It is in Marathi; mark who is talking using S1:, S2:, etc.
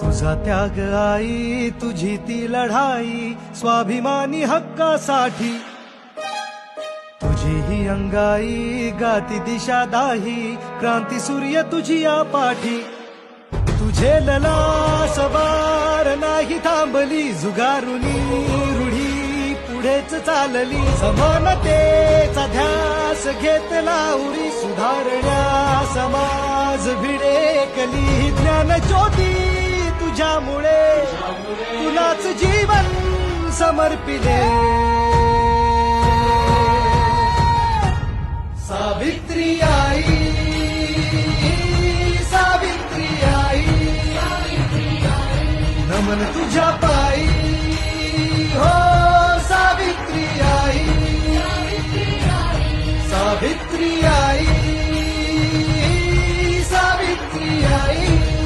S1: तुझा त्याग आई तुझी ती लढाई स्वाभिमानी हक्कासाठी. तुझी ही अंगाई गाती दिशा दाही क्रांती सूर्य तुझी या पाठी तुझे लला सवार नाही थांबली जुगारुनी रूढी पुढेच चालली. समानतेचा ध्यास घेतला उरी सुधारण्या समाज भिडेकली. ज्ञान ज्योती तुझ्यामुळे तुलाच जीवन समर्पिले. सावित्री आई सावित्री आई नमन तुझ्या पायी. हो सावित्री आई सावित्री आई सावित्री आई.